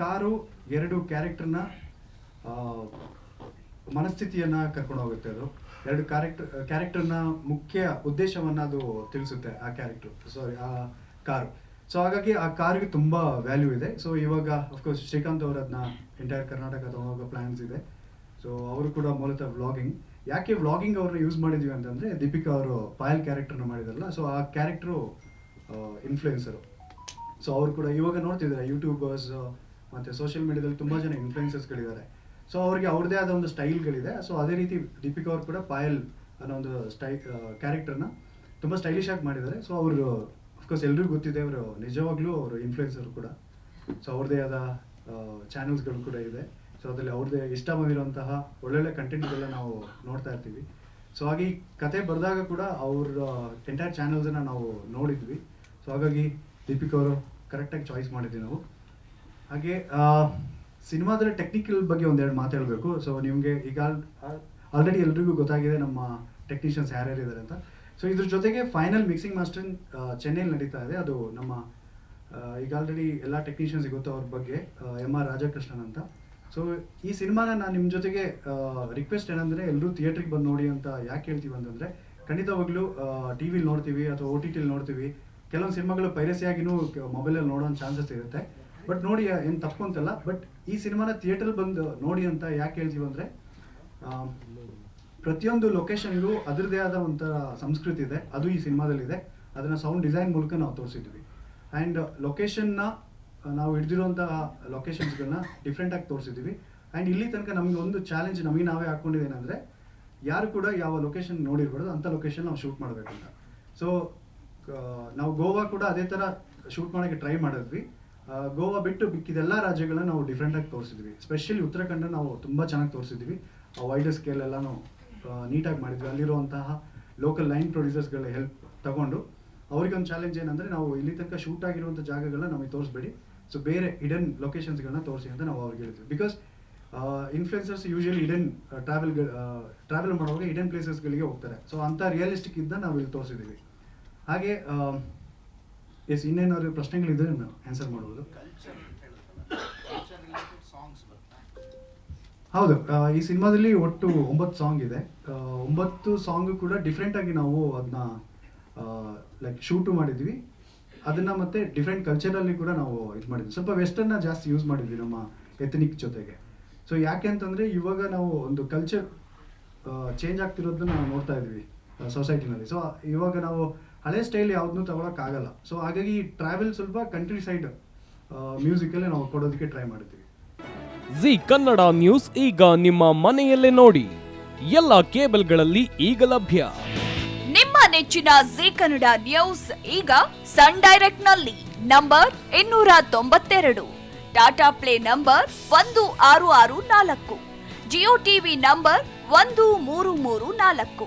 Car ಎರಡು ಕ್ಯಾರೆಕ್ಟರ್ನ ಮನಸ್ಥಿತಿಯನ್ನ ಕರ್ಕೊಂಡು ಹೋಗುತ್ತೆ ಅದು. ಎರಡು ಕ್ಯಾರೆಕ್ಟರ್ ಕ್ಯಾರೆಕ್ಟರ್ನ ಮುಖ್ಯ ಉದ್ದೇಶವನ್ನ ಅದು ತಿಳಿಸುತ್ತೆ ಆ ಕ್ಯಾರೆಕ್ಟರ್, ಸಾರಿ, ಆ ಕಾರು. ಸೊ ಹಾಗಾಗಿ ಆ ಕಾರಿಗೆ ತುಂಬಾ ವ್ಯಾಲ್ಯೂ ಇದೆ. ಸೊ ಇವಾಗ ಅಫ್ಕೋರ್ಸ್ ಶ್ರೀಕಾಂತ್ ಅವರು ಅದನ್ನ ಎಂಟೈರ್ ಕರ್ನಾಟಕ ತಗೊಂಡೋಗ ಪ್ಲಾನ್ಸ್ ಇದೆ. ಸೊ ಅವರು ಕೂಡ ಮೂಲತಃ ವ್ಲಾಗಿಂಗ್ ಯಾಕೆ ವ್ಲಾಗಿಂಗ್ ಅವ್ರನ್ನ ಯೂಸ್ ಮಾಡಿದ್ವಿ ಅಂತಂದ್ರೆ, ದೀಪಿಕಾ ಅವರು ಪಾಯಲ್ ಕ್ಯಾರೆಕ್ಟರ್ನ ಮಾಡಿದಾರಲ್ಲ ಸೊ ಆ ಕ್ಯಾರೆಕ್ಟ್ರು ಇನ್ಫ್ಲೂಯೆನ್ಸರು ಸೊ ಅವರು ಕೂಡ ಇವಾಗ ನೋಡ್ತಿದ್ದಾರೆ ಯೂಟ್ಯೂಬರ್ಸ್ ಮತ್ತೆ ಸೋಷಿಯಲ್ ಮೀಡಿಯಾದಲ್ಲಿ ತುಂಬಾ ಜನ ಇನ್ಫ್ಲುಯೆನ್ಸಸ್ಗಳಿದ್ದಾರೆ ಸೊ ಅವ್ರಿಗೆ ಅವ್ರದೇ ಆದ ಒಂದು ಸ್ಟೈಲ್ಗಳಿದೆ ಸೊ ಅದೇ ರೀತಿ ದೀಪಿಕಾ ಅವ್ರು ಕೂಡ ಪಾಯಲ್ ಅನ್ನೋ ಒಂದು ಸ್ಟೈ ಕ್ಯಾರೆಕ್ಟರ್ನ ತುಂಬ ಸ್ಟೈಲಿಶ್ ಆಗಿ ಮಾಡಿದ್ದಾರೆ. ಸೊ ಅವರು ಅಫ್ಕೋರ್ಸ್ ಎಲ್ರಿಗೂ ಗೊತ್ತಿದೆ, ಅವರು ನಿಜವಾಗ್ಲೂ ಅವರು ಇನ್ಫ್ಲುಯೆನ್ಸರ್ ಕೂಡ. ಸೊ ಅವ್ರದೇ ಆದ ಚಾನೆಲ್ಸ್ಗಳು ಕೂಡ ಇದೆ. ಸೊ ಅದರಲ್ಲಿ ಅವ್ರದ್ದೇ ಇಷ್ಟ ಬಂದಿರುವಂತಹ ಒಳ್ಳೊಳ್ಳೆ ಕಂಟೆಂಟ್ಗೆಲ್ಲ ನಾವು ನೋಡ್ತಾ ಇರ್ತೀವಿ. ಸೊ ಹಾಗೆ ಈ ಕತೆ ಬರೆದಾಗ ಕೂಡ ಅವ್ರ ಎಂಟೈರ್ ಚಾನೆಲ್ಸನ್ನು ನಾವು ನೋಡಿದ್ವಿ. ಸೊ ಹಾಗಾಗಿ ದೀಪಿಕಾ ಅವರು ಕರೆಕ್ಟಾಗಿ ಚಾಯ್ಸ್ ಮಾಡಿದ್ವಿ ನಾವು. ಹಾಗೆ ಸಿನಿಮಾದಲ್ಲಿ ಟೆಕ್ನಿಕಲ್ ಬಗ್ಗೆ ಒಂದೆರಡು ಮಾತಾಡಬೇಕು ಸೊ ನಿಮಗೆ ಈಗ ಆಲ್ರೆಡಿ ಎಲ್ರಿಗೂ ಗೊತ್ತಾಗಿದೆ ನಮ್ಮ ಟೆಕ್ನಿಷಿಯನ್ಸ್ ಯಾರ್ಯಾರು ಇದ್ದಾರೆ ಅಂತ. ಸೊ ಇದ್ರ ಜೊತೆಗೆ ಫೈನಲ್ ಮಿಕ್ಸಿಂಗ್ ಮಾಸ್ಟರ್ ಚೆನ್ನೈಲಿ ನಡೀತಾ ಇದೆ. ಅದು ನಮ್ಮ ಈಗ ಆಲ್ರೆಡಿ ಎಲ್ಲ ಟೆಕ್ನಿಷಿಯನ್ಸ್ ಗೊತ್ತು ಅವ್ರ ಬಗ್ಗೆ ಎಂ ಆರ್ ರಾಜಕೃಷ್ಣನ್ ಅಂತ. ಸೊ ಈ ಸಿನಿಮಾನ ನಾನು ನಿಮ್ಮ ಜೊತೆಗೆ ರಿಕ್ವೆಸ್ಟ್ ಏನಂದ್ರೆ ಎಲ್ಲರೂ ಥಿಯೇಟ್ರಿಗೆ ಬಂದು ನೋಡಿ ಅಂತ ಯಾಕೆ ಹೇಳ್ತೀವಿ ಅಂತಂದರೆ, ಖಂಡಿತವಾಗ್ಲೂ ಟಿ ವಿಲಿ ನೋಡ್ತೀವಿ ಅಥವಾ ಓ ಟಿ ಟಿಲಿ ನೋಡ್ತೀವಿ. ಕೆಲವೊಂದು ಸಿನಿಮಾಗಳು ಪೈರಸಿಯಾಗಿನೂ ಮೊಬೈಲಲ್ಲಿ ನೋಡೋ ಚಾನ್ಸಸ್ ಇರುತ್ತೆ. ಬಟ್ ನೋಡಿ ಏನು ತಪ್ಪು ಅಂತಲ್ಲ ಬಟ್ ಈ ಸಿನಿಮಾನ ಥಿಯೇಟರ್ ಬಂದು ನೋಡಿ ಅಂತ ಯಾಕೆ ಹೇಳ್ತೀವಿ ಅಂದರೆ ಪ್ರತಿಯೊಂದು ಲೊಕೇಶನ್ಗೂ ಅದರದೇ ಆದ ಒಂಥರ ಸಂಸ್ಕೃತಿ ಇದೆ. ಅದು ಈ ಸಿನಿಮಾದಲ್ಲಿದೆ. ಅದನ್ನ ಸೌಂಡ್ ಡಿಸೈನ್ ಮೂಲಕ ನಾವು ತೋರಿಸಿದ್ವಿ ಆ್ಯಂಡ್ ಲೊಕೇಶನ್ನ ನಾವು ಹಿಡ್ದಿರುವಂತಹ ಲೊಕೇಶನ್ಸ್ಗಳನ್ನ ಡಿಫ್ರೆಂಟಾಗಿ ತೋರಿಸಿದ್ವಿ ಆ್ಯಂಡ್ ಇಲ್ಲಿ ತನಕ ನಮಗೆ ಒಂದು ಚಾಲೆಂಜ್ ನಮಗೆ ನಾವೇ ಹಾಕೊಂಡಿದ್ದೇನೆಂದರೆ ಯಾರು ಕೂಡ ಯಾವ ಲೊಕೇಶನ್ ನೋಡಿರ್ಬಾರ್ದು ಅಂಥ ಲೊಕೇಶನ್ ನಾವು ಶೂಟ್ ಮಾಡಬೇಕಂತ. ಸೊ ನಾವು ಗೋವಾ ಕೂಡ ಅದೇ ಥರ ಶೂಟ್ ಮಾಡೋಕ್ಕೆ ಟ್ರೈ ಮಾಡಿದ್ವಿ. ಗೋವಾ ಬಿಟ್ಟು ಬಿಕ್ಕಿದೆಲ್ಲ ರಾಜ್ಯಗಳನ್ನ ನಾವು ಡಿಫ್ರೆಂಟಾಗಿ ತೋರಿಸಿದ್ವಿ. ಸ್ಪೆಷಲಿ ಉತ್ತರಾಖಂಡ ನಾವು ತುಂಬ ಚೆನ್ನಾಗಿ ತೋರಿಸಿದ್ವಿ. ಆ ವೈಡ್ ಸ್ಕೇಲ್ ಎಲ್ಲಾನು ನೀಟಾಗಿ ಮಾಡಿದ್ವಿ. ಅಲ್ಲಿರುವಂತಹ ಲೋಕಲ್ ಲೈನ್ ಪ್ರೊಡ್ಯೂಸರ್ಸ್ಗಳ ಹೆಲ್ಪ್ ತಗೊಂಡು ಅವ್ರಿಗೊಂದು ಚಾಲೆಂಜ್ ಏನಂದರೆ ನಾವು ಇಲ್ಲಿ ತನಕ ಶೂಟ್ ಆಗಿರುವಂಥ ಜಾಗಗಳನ್ನ ನಮಗೆ ತೋರಿಸ್ಬೇಡಿ. ಸೊ ಬೇರೆ ಹಿಡನ್ ಲೊಕೇಶನ್ಸ್ಗಳನ್ನ ತೋರಿಸಿ ಅಂತ ನಾವು ಅವ್ರಿಗೆ ಹೇಳಿದ್ವಿ. Because influencers usually hidden travel travel ಮಾಡುವಾಗ ಇಡನ್ ಪ್ಲೇಸಸ್ಗಳಿಗೆ ಹೋಗ್ತಾರೆ. ಸೊ ಅಂಥ ರಿಯಲಿಸ್ಟಿಕ್ ಇದ್ದ ನಾವು ಇಲ್ಲಿ ತೋರಿಸಿದ್ದೀವಿ. ಹಾಗೆ ಎಸ್ ಇನ್ನೇನಾದ್ರು ಪ್ರಶ್ನೆಗಳಿದ್ರೆ ನಾವು ಆನ್ಸರ್ ಮಾಡ್ಬೋದು ಹೌದು. ಈ ಸಿನಿಮಾದಲ್ಲಿ ಒಟ್ಟು ಒಂಬತ್ತು ಸಾಂಗ್ ಇದೆ. ಒಂಬತ್ತು ಸಾಂಗ್ ಕೂಡ ಡಿಫ್ರೆಂಟ್ ಆಗಿ ನಾವು ಅದನ್ನ ಲೈಕ್ ಶೂಟು ಮಾಡಿದ್ವಿ. ಅದನ್ನ ಮತ್ತೆ ಡಿಫ್ರೆಂಟ್ ಕಲ್ಚರಲ್ಲಿ ಕೂಡ ನಾವು ಇದು ಮಾಡಿದ್ವಿ. ಸ್ವಲ್ಪ ವೆಸ್ಟರ್ನ ಜಾಸ್ತಿ ಯೂಸ್ ಮಾಡಿದ್ವಿ ನಮ್ಮ ಎಥನಿಕ್ ಜೊತೆಗೆ. ಸೊ ಯಾಕೆ ಅಂತಂದ್ರೆ ಇವಾಗ ನಾವು ಒಂದು ಕಲ್ಚರ್ ಚೇಂಜ್ ಆಗ್ತಿರೋದನ್ನ ನಾವು ನೋಡ್ತಾ ಇದ್ವಿ ಸೊಸೈಟಿನಲ್ಲಿ ಸೊ ಇವಾಗ ನಾವು ಹಳೆ ಸ್ಟೈಲ್ ಯಾವ್ದನ್ನೂ ತಗೊಳಕ್ಕಾಗಲ್ಲ ಸೊ ಹಾಗಾಗಿ ಟ್ರಾವೆಲ್ ಸ್ವಲ್ಪ ಕಂಟ್ರಿ ಸೈಡ್ ಮ್ಯೂಸಿಕಲ್ಲೇ ನಾವು ಕೊಡೋದಕ್ಕೆ ಟ್ರೈ ಮಾಡ್ತೀವಿ. ಜಿ ಕನ್ನಡ ನ್ಯೂಸ್ ಈಗ ನಿಮ್ಮ ಮನೆಯಲ್ಲೇ ನೋಡಿ. ಎಲ್ಲ ಕೇಬಲ್ಗಳಲ್ಲಿ ಈಗ ಲಭ್ಯ. ನಿಮ್ಮ ನೆಚ್ಚಿನ ಜಿ ಕನ್ನಡ ನ್ಯೂಸ್ ಈಗ ಸನ್ ಡೈರೆಕ್ಟ್ನಲ್ಲಿ ನಂಬರ್ ಇನ್ನೂರ ತೊಂಬತ್ತೆರಡು ಟಾಟಾ ಪ್ಲೇ ನಂಬರ್ ಒಂದು ಆರು ಆರು ನಾಲ್ಕು ಜಿಯೋ ಟಿವಿ ನಂಬರ್ ಒಂದು ಮೂರು ಮೂರು ನಾಲ್ಕು.